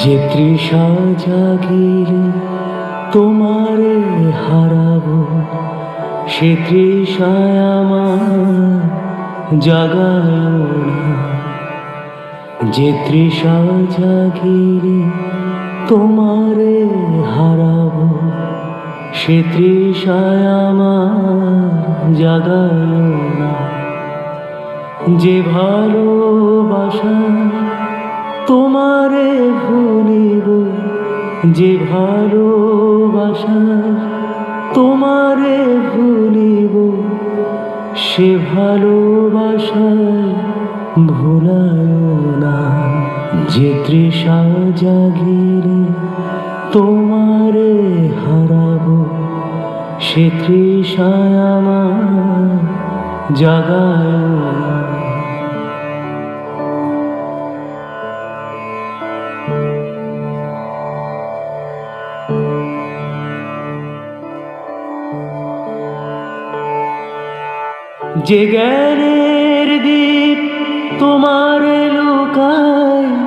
যে তৃষা জাগিলে তোমারে হারাবো সে তৃষায় আমার জাগায় যে তৃষা জাগিলে তোমারে হারাবো, সে তৃষায় জাগায় না। যে ভালোবাসা তোমারে ভুলিব, যে ভালোবাসা তোমারে ভুলিব, সে ভালোবাসায় ভুলায় না। যে তৃষা জাগিরে তোমারে হারাবো সে তৃষায় আমার জাগায়। যে দ্বীপ তোমার লুকায়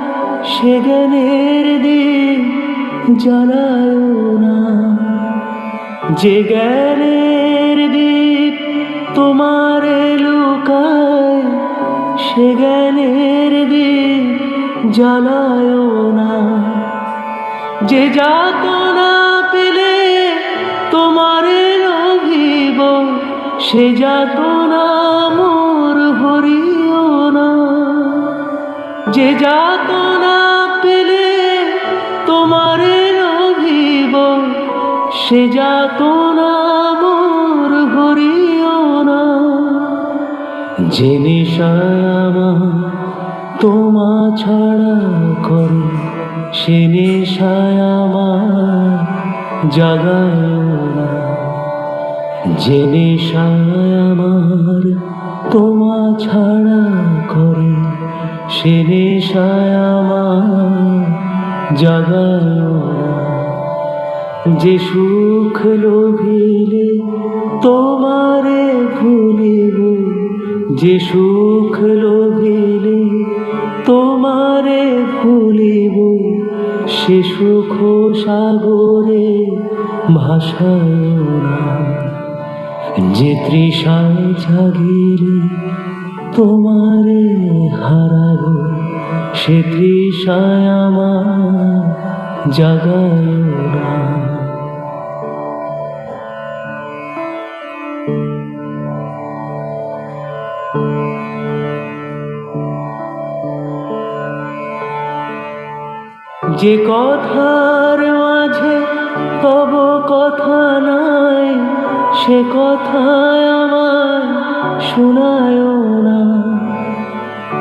সে জ্ঞানের দ্বীপ জ্বালায় না। যে জ্ঞানের দ্বীপ তোমার লুকায়, সে জ্ঞানের দ্বীপ জ্বালায় না। যে যাতনা পেলে তোমারে লোভিব, সে যাতনা মোর হরিও না। যে যাতনা সে যাতনা মোর হরিও না। যে নেশায় তোমা ছাড়া করে, সে নেশায় আমার জাগায় না। যে নেশায় আমার তোমা ছাড়া করে, সে নেশায় আমার জাগায় না। যে সুখ লোভিলে তোমারে ভুলিব যে সুখ লোভিলে তোমারে ভুলিব সে সুখ সাগরে ভাষায় যে তৃষায় জাগিলে তোমারে হারাব। সে তৃষায় আমার জাগায় না। যে কথার মাঝে তব কথা নাই, সে কথায় আমার শোনায় না।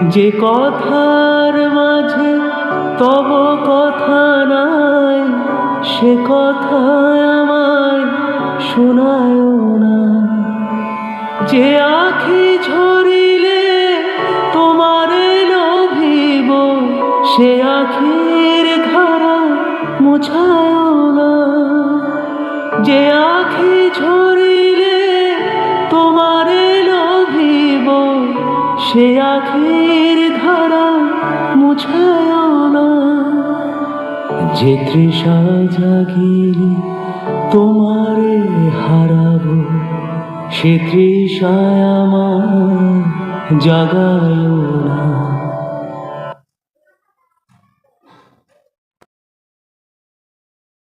যে কথার মাঝে তব কথা নাই, সে কথায় আমায় শোনায় না। যে আখি ঝরিলে তোমারে লোভিব, সে ধারা মুছায় না যে আখি ঝরিলে তোমারে লোভিব সে আখির ধারা মুছায় না যে তৃষা জাগিলে তোমারে হারাবো, সে তৃষায় আমার জাগায় না।